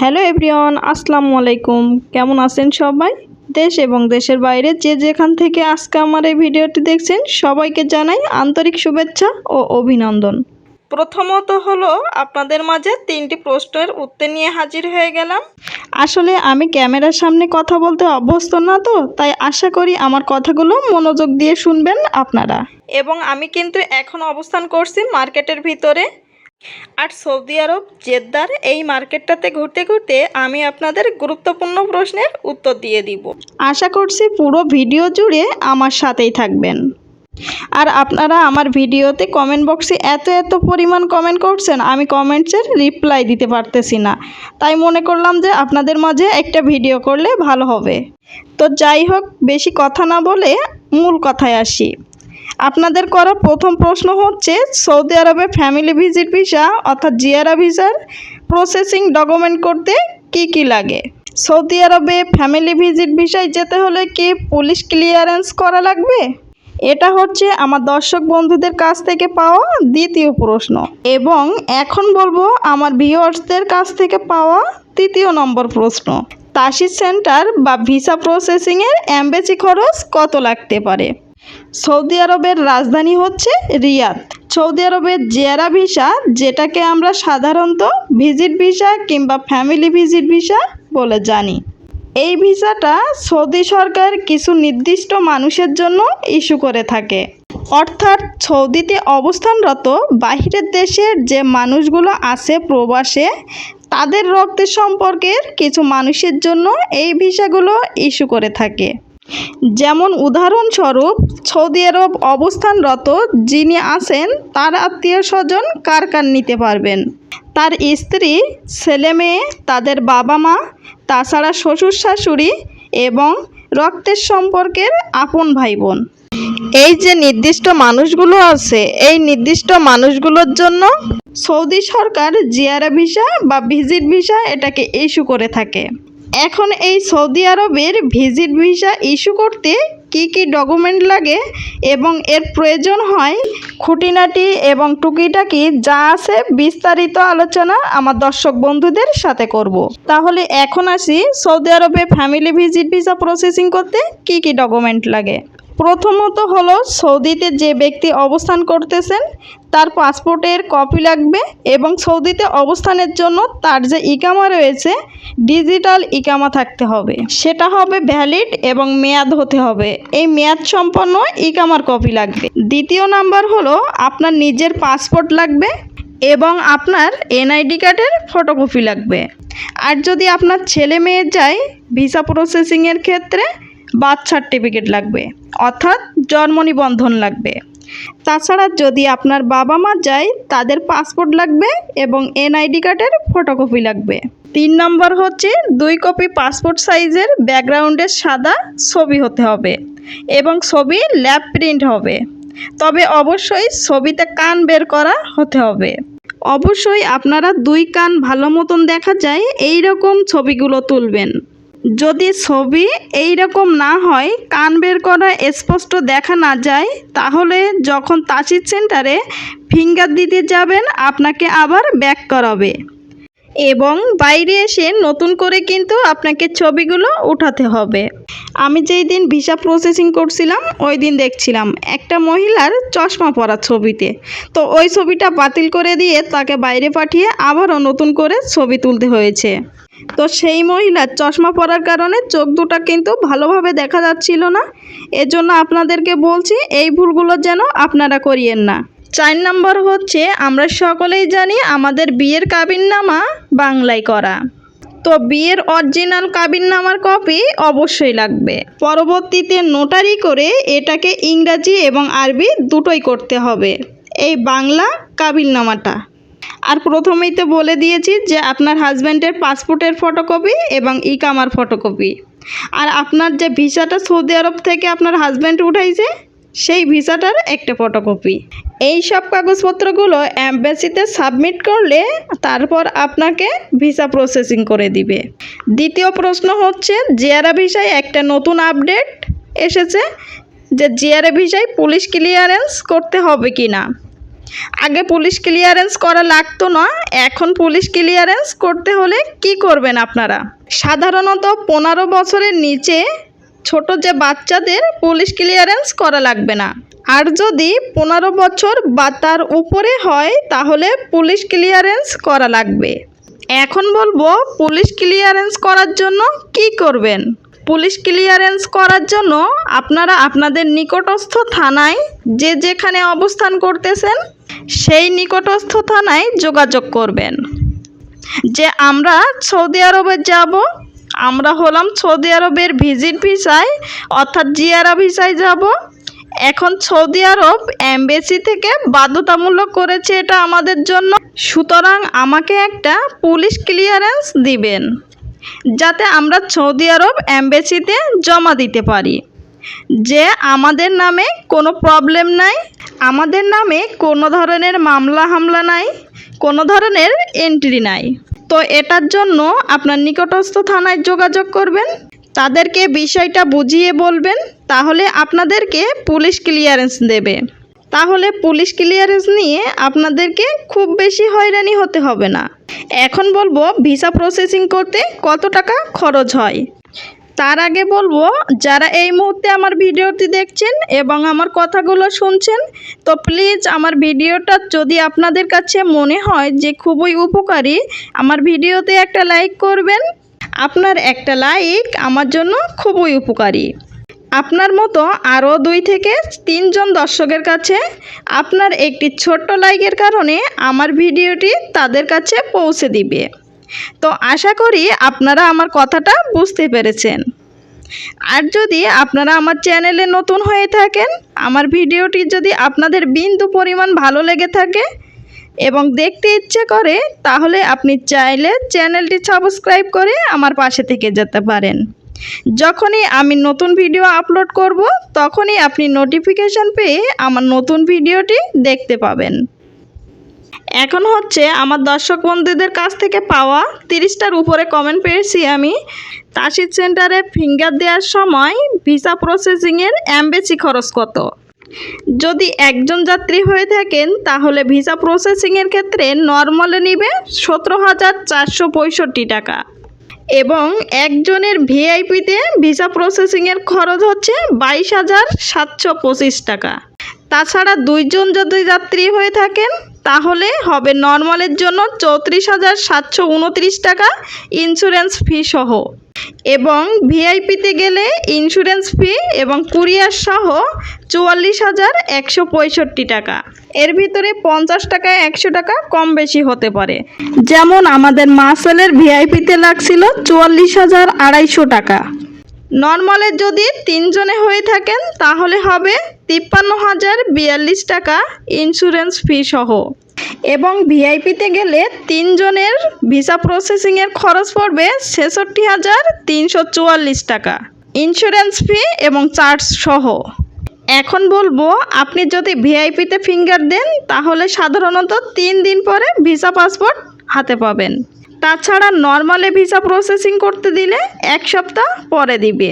Hello everyone, আসসালামু আলাইকুম। কেমন আছেন সবাই? দেশ এবং দেশের বাইরে যে যেখান থেকে আজকে আমার এই ভিডিওটি দেখছেন, সবাইকে জানাই আন্তরিক শুভেচ্ছা ও অভিনন্দন। প্রথমত হলো, আপনাদের মাঝে তিনটি প্রশ্নের উত্তর নিয়ে হাজির হয়ে গেলাম। আসলে আমি ক্যামেরার সামনে কথা বলতে অভ্যস্ত না তো, তাই আশা করি আমার কথাগুলো মনোযোগ দিয়ে শুনবেন আপনারা। এবং আমি কিন্তু এখন অবস্থান করছি মার্কেটের ভিতরে। আর সৌদি আরব, জেদ্দার এই মার্কেটটাতে ঘুরতে ঘুরতে আমি আপনাদের গুরুত্বপূর্ণ প্রশ্নের উত্তর দিয়ে দিব। আশা করছি পুরো ভিডিও জুড়ে আমার সাথেই থাকবেন। আর আপনারা আমার ভিডিওতে কমেন্ট বক্সে এত এত পরিমাণ কমেন্ট করছেন, আমি কমেন্টসের রিপ্লাই দিতে পারতেছি না। তাই মনে করলাম যে আপনাদের মাঝে একটা ভিডিও করলে ভালো হবে। তো যাই হোক, বেশি কথা না বলে মূল কথায় আসি। আপনাদের করা প্রথম প্রশ্ন হচ্ছে, সৌদি আরবে ফ্যামিলি ভিজিট ভিসা অর্থাৎ জিয়ারা ভিসার প্রসেসিং ডকুমেন্ট করতে কি কি লাগে? সৌদি আরবে ফ্যামিলি ভিজিট ভিসায় যেতে হলে কি পুলিশ ক্লিয়ারেন্স করা লাগবে? এটা হচ্ছে আমার দর্শক বন্ধুদের কাছ থেকে পাওয়া দ্বিতীয় প্রশ্ন। এবং এখন বলব আমার ভিউয়ার্সদের কাছ থেকে পাওয়া তৃতীয় নম্বর প্রশ্ন। তাসির সেন্টার বা ভিসা প্রসেসিংয়ের অ্যাম্বাসি খরচ কত লাগতে পারে? সৌদি আরবের রাজধানী হচ্ছে রিয়াদ। সৌদি আরবের জিয়ারা ভিসা, যেটাকে আমরা সাধারণত ভিজিট ভিসা কিংবা ফ্যামিলি ভিজিট ভিসা বলে জানি। এই ভিসাটা সৌদি সরকার কিছু নির্দিষ্ট মানুষের জন্য ইস্যু করে থাকে। অর্থাৎ সৌদিতে অবস্থানরত বাহিরের দেশের যে মানুষগুলো আছে প্রবাসে, তাদের রক্তের সম্পর্কের কিছু মানুষের জন্য এই ভিসাগুলো ইস্যু করে থাকে। যেমন উদাহরণস্বরূপ, সৌদি আরব অবস্থানরত যিনি আছেন, তার আত্মীয় স্বজন কার কার নিতে পারবেন। তার স্ত্রী, ছেলে মেয়ে, তাদের বাবা মা, তাছাড়া শ্বশুর শাশুড়ি এবং রক্তের সম্পর্কের আপন ভাই বোন এই যে নির্দিষ্ট মানুষগুলো আছে, এই নির্দিষ্ট মানুষগুলোর জন্য সৌদি সরকার জিয়ারা ভিসা বা ভিজিট ভিসা এটাকে ইস্যু করে থাকে। এখন এই সৌদি আরবের ভিজিট ভিসা ইস্যু করতে কি কি ডকুমেন্ট লাগে এবং এর প্রয়োজন হয় খুঁটিনাটি এবং টুকিটাকি যা আছে বিস্তারিত আলোচনা আমার দর্শক বন্ধুদের সাথে করব। তাহলে এখন আসি সৌদি আরবে ফ্যামিলি ভিজিট ভিসা প্রসেসিং করতে কি কি ডকুমেন্ট লাগে প্রথমত হলো সৌদিতে যে ব্যক্তি অবস্থান করতেছেন, তার পাসপোর্টের কপি লাগবে এবং সৌদিতে অবস্থানের জন্য তার যে ইকামা রয়েছে, ডিজিটাল ইকামা থাকতে হবে। সেটা হবে ভ্যালিড এবং মেয়াদ হতে হবে। এই মেয়াদ সম্পন্ন ইকামার কপি লাগবে। দ্বিতীয় নাম্বার হলো আপনার নিজের পাসপোর্ট লাগবে এবং আপনার এনআইডি কার্ডের ফটোকপি লাগবে। আর যদি আপনার ছেলে মেয়ে যায়, ভিসা প্রসেসিংয়ের ক্ষেত্রে বার্থ সার্টিফিকেট লাগবে, অর্থাৎ জন্ম নিবন্ধন লাগবে। তাছাড়া যদি আপনার বাবা মা যায়, তাদের পাসপোর্ট লাগবে এবং এনআইডি কার্ডের ফটোকপি লাগবে। তিন নম্বর হচ্ছে, দুই কপি পাসপোর্ট সাইজের ব্যাকগ্রাউন্ডের সাদা ছবি হতে হবে এবং ছবি ল্যাব প্রিন্ট হবে। তবে অবশ্যই ছবিতে কান বের করা হতে হবে। অবশ্যই আপনারা দুই কান ভালো মতন দেখা যায় এই রকম ছবিগুলো তুলবেন। যদি ছবি এই রকম না হয়, কান বের করা স্পষ্ট দেখা না যায়, তাহলে যখন তাসির সেন্টারে ফিঙ্গার দিতে যাবেন, আপনাকে আবার ব্যাক করাবে। এবং বাইরে এসে নতুন করে কিন্তু আপনাকে ছবিগুলো উঠাতে হবে। আমি যেই দিন ভিসা প্রসেসিং করছিলাম, ওই দিন দেখছিলাম একটা মহিলার চশমা পরা ছবিতে। তো ওই ছবিটা বাতিল করে দিয়ে তাকে বাইরে পাঠিয়ে আবারও নতুন করে ছবি তুলতে হয়েছে। তো সেই মহিলার চশমা পরার কারণে চোখ দুটো কিন্তু ভালোভাবে দেখা যাচ্ছিল না। এজন্য আপনাদেরকে বলছি, এই ভুলগুলো যেন আপনারা করিয়েন না। চার নম্বর হচ্ছে, আমরা সকলেই জানি আমাদের বিয়ের কাবিননামা বাংলায় করা। তো বিয়ের অরিজিনাল কাবিননামার কপি অবশ্যই লাগবে। পরবর্তীতে নোটারি করে এটাকে ইংরাজি এবং আরবি দুটোই করতে হবে। এই বাংলা কাবিননামাটা। আর প্রথমেই তো বলে দিয়েছি যে আপনার হাজব্যান্ডের পাসপোর্টের ফটোকপি এবং ইকামার ফটোকপি। আর আপনার যে ভিসাটা সৌদি আরব থেকে আপনার হাজব্যান্ড উঠাইছে, সেই ভিসাটার একটা ফটোকপি। এই সব কাগজপত্রগুলো অ্যাম্বাসিতে সাবমিট করলে তারপর আপনাকে ভিসা প্রসেসিং করে দিবে। দ্বিতীয় প্রশ্ন হচ্ছে, জিয়ারা ভিসায় একটা নতুন আপডেট এসেছে যে জিয়ারা ভিসায় পুলিশ ক্লিয়ারেন্স করতে হবে কি না আগে পুলিশ ক্লিয়ারেন্স করা লাগতো না, এখন পুলিশ ক্লিয়ারেন্স করতে হলে কি করবেন আপনারা? সাধারণত পনেরো বছরের নিচে ছোট যে বাচ্চাদের পুলিশ ক্লিয়ারেন্স করা লাগবে না। আর যদি পনেরো বছর বা তার উপরে হয়, তাহলে পুলিশ ক্লিয়ারেন্স করা লাগবে। এখন বলব, পুলিশ ক্লিয়ারেন্স করার জন্য কি করবেন? পুলিশ ক্লিয়ারেন্স করার জন্য আপনারা আপনাদের নিকটস্থ থানায় যে যেখানে অবস্থান করতেছেন, সেই নিকটস্থ থানায় যোগাযোগ করবেন। যে আমরা সৌদি আরবে যাব, আমরা হলাম সৌদি আরবের ভিজিট ভিসায়, অর্থাৎ জিয়ারা ভিসায় যাব। এখন সৌদি আরব এমবেসি থেকে বাধ্যতামূলক করেছে এটা আমাদের জন্য। সুতরাং আমাকে একটা পুলিশ ক্লিয়ারেন্স দিবেন। যাতে আমরা সৌদি আরব এমবেসিতে জমা দিতে পারি। যে আমাদের নামে কোনো প্রবলেম নাই, আমাদের নামে কোনো ধরনের মামলা হামলা নাই, কোনো ধরনের এন্ট্রি নাই। তো এটার জন্য আপনার নিকটস্থ থানায় যোগাযোগ করবেন, তাদেরকে বিষয়টা বুঝিয়ে বলবেন, তাহলে আপনাদেরকে পুলিশ ক্লিয়ারেন্স দেবে। তাহলে পুলিশ ক্লিয়ারেন্স নিয়ে আপনাদেরকে খুব বেশি হয়রানি হতে হবে না। এখন বলব ভিসা প্রসেসিং করতে কত টাকা খরচ হয়। তার আগে বলব, যারা এই মুহূর্তে আমার ভিডিওটি দেখছেন এবং আমার কথাগুলো শুনছেন, তো প্লিজ আমার ভিডিওটা যদি আপনাদের কাছে মনে হয় যে খুবই উপকারী, আমার ভিডিওতে একটা লাইক করবেন। আপনার একটা লাইক আমার জন্য খুবই উপকারী। আপনার মতো আরও দুই থেকে তিনজন দর্শকের কাছে আপনার একটি ছোট্ট লাইকের কারণে আমার ভিডিওটি তাদের কাছে পৌঁছে দিবে। তো আশা করি আপনারা আমার কথাটা বুঝতে পেরেছেন। আর যদি আপনারা আমার চ্যানেলে নতুন হয়ে থাকেন, আমার ভিডিওটি যদি আপনাদের বিন্দু পরিমাণ ভালো লেগে থাকে এবং দেখতে ইচ্ছে করে, তাহলে আপনি চাইলে চ্যানেলটি সাবস্ক্রাইব করে আমার পাশে থেকে যেতে পারেন। যখনই আমি নতুন ভিডিও আপলোড করব, তখনই আপনি নোটিফিকেশান পেয়ে আমার নতুন ভিডিওটি দেখতে পাবেন। এখন হচ্ছে আমার দর্শক বন্ধুদের কাছ থেকে পাওয়া তিরিশটার উপরে কমেন্ট পেয়েছি আমি। তাসির সেন্টারে ফিঙ্গার দেওয়ার সময় ভিসা প্রসেসিংয়ের অ্যাম্বেসি খরচ কত? যদি একজন যাত্রী হয়ে থাকেন, তাহলে ভিসা প্রসেসিংয়ের ক্ষেত্রে নর্মালে নিবে সতেরো হাজার চারশো পঁয়ষট্টি টাকা। এবং একজনের ভিআইপিতে ভিসা প্রসেসিংয়ের খরচ হচ্ছে বাইশ হাজার সাতশো পঁচিশ টাকা। তাছাড়া দুইজন যদি যাত্রী হয়ে থাকেন, তাহলে হবে নর্মালের জন্য চৌত্রিশ হাজার সাতশো উনত্রিশ টাকা, ইন্স্যুরেন্স ফি সহ। এবং ভিআইপিতে গেলে ইন্স্যুরেন্স ফি এবং কুরিয়ার সহ চুয়াল্লিশ হাজার একশো পঁয়ষট্টি টাকা। এর ভিতরে পঞ্চাশ টাকা একশো টাকা কম বেশি হতে পারে। যেমন আমাদের মাসেলের ভিআইপিতে লাগছিল চুয়াল্লিশ হাজার আড়াইশো টাকা। নর্মালের যদি তিনজনে হয়ে থাকেন, তাহলে হবে তিপ্পান্ন হাজার বিয়াল্লিশ টাকা ইন্স্যুরেন্স ফি সহ। এবং ভিআইপিতে গেলে তিনজনের ভিসা প্রসেসিংয়ের খরচ পড়বে ছেষট্টি হাজার তিনশো চুয়াল্লিশ টাকা, ইন্স্যুরেন্স ফি এবং চার্জ সহ। এখন বলব, আপনি যদি ভিআইপিতে ফিঙ্গার দেন, তাহলে সাধারণত তিন দিন পরে ভিসা পাসপোর্ট হাতে পাবেন। তাছাড়া নর্মালে ভিসা প্রসেসিং করতে দিলে এক সপ্তাহ পরে দিবে।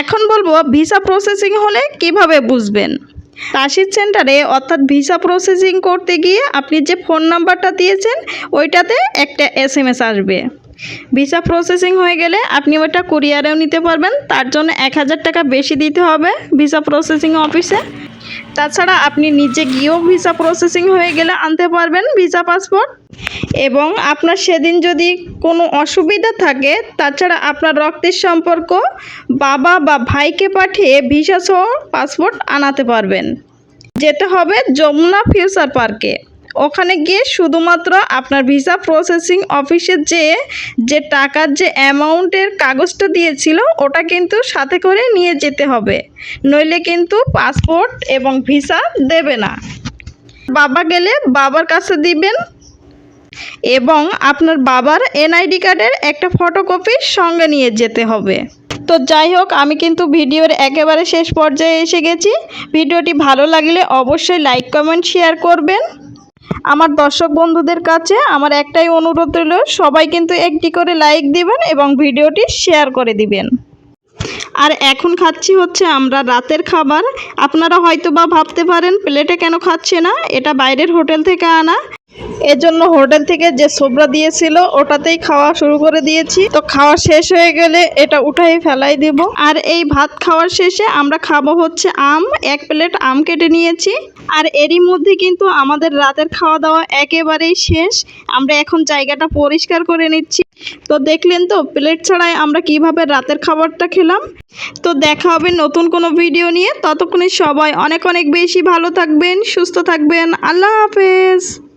এখন বলব, ভিসা প্রসেসিং হলে কীভাবে বুঝবেন? তাসির সেন্টারে অর্থাৎ ভিসা প্রসেসিং করতে গিয়ে আপনি যে ফোন নাম্বারটা দিয়েছেন, ওইটাতে একটা এস এম এস আসবে। ভিসা প্রসেসিং হয়ে গেলে আপনি ওটা কুরিয়ারেও নিতে পারবেন। তার জন্য এক হাজার টাকা বেশি দিতে হবে ভিসা প্রসেসিং অফিসে। তাছাড়া আপনি নিজে গিয়েও ভিসা প্রসেসিং হয়ে গেলে আনতে পারবেন ভিসা পাসপোর্ট এবং আপনার সেদিন যদি কোনো অসুবিধা থাকে, তাছাড়া আপনার রক্তের সম্পর্ক, বাবা বা ভাইকে পাঠিয়ে ভিসা সহ পাসপোর্ট আনাতে পারবেন। যেতে হবে যমুনা ফিউচার পার্কে। ওখানে গিয়ে শুধুমাত্র আপনার ভিসা প্রসেসিং অফিসে যে যে টাকার যে অ্যামাউন্টের কাগজটা দিয়েছিল, ওটা কিন্তু সাথে করে নিয়ে যেতে হবে। নইলে কিন্তু পাসপোর্ট এবং ভিসা দেবে না। বাবা গেলে বাবার কাছে দিবেন এবং আপনার বাবার এনআইডি কার্ডের একটা ফটোকপি সঙ্গে নিয়ে যেতে হবে। তো যাই হোক, আমি কিন্তু ভিডিওর একেবারে শেষ পর্যায়ে এসে গেছি। ভিডিওটি ভালো লাগলে অবশ্যই লাইক, কমেন্ট, শেয়ার করবেন। আমার দর্শক বন্ধুদের কাছে আমার একটাই অনুরোধ রইল, সবাই কিন্তু একটি করে লাইক দিবেন এবং ভিডিওটি শেয়ার করে দিবেন। আর এখন খাচ্ছি হচ্ছে আমরা রাতের খাবার। আপনারা হয়তো বা ভাবতে পারেন প্লেটে কেন খাচ্ছে না? এটা বাইরের হোটেল থেকে আনা। এজন্য হোটেল থেকে যে সোবরা দিয়েছিল, ওটাতেই খাওয়া শুরু করে দিয়েছি। তো খাওয়া শেষ হয়ে গেলে এটা উঠাই ফেলাই দেব। আর এই ভাত খাওয়ার শেষে আমরা খাব হচ্ছে আম। এক প্লেট আম কেটে নিয়েছি। আর এরই মধ্যে কিন্তু আমাদের রাতের খাওয়া দাওয়া একেবারেই শেষ। আমরা এখন জায়গাটা পরিষ্কার করে নিচ্ছি। তো দেখলেন তো, প্লেট ছাড়াই আমরা কীভাবে রাতের খাবারটা খেলাম। তো দেখা হবে নতুন কোনো ভিডিও নিয়ে। ততক্ষণে সবাই অনেক অনেক বেশি ভালো থাকবেন, সুস্থ থাকবেন। আল্লাহ হাফেজ।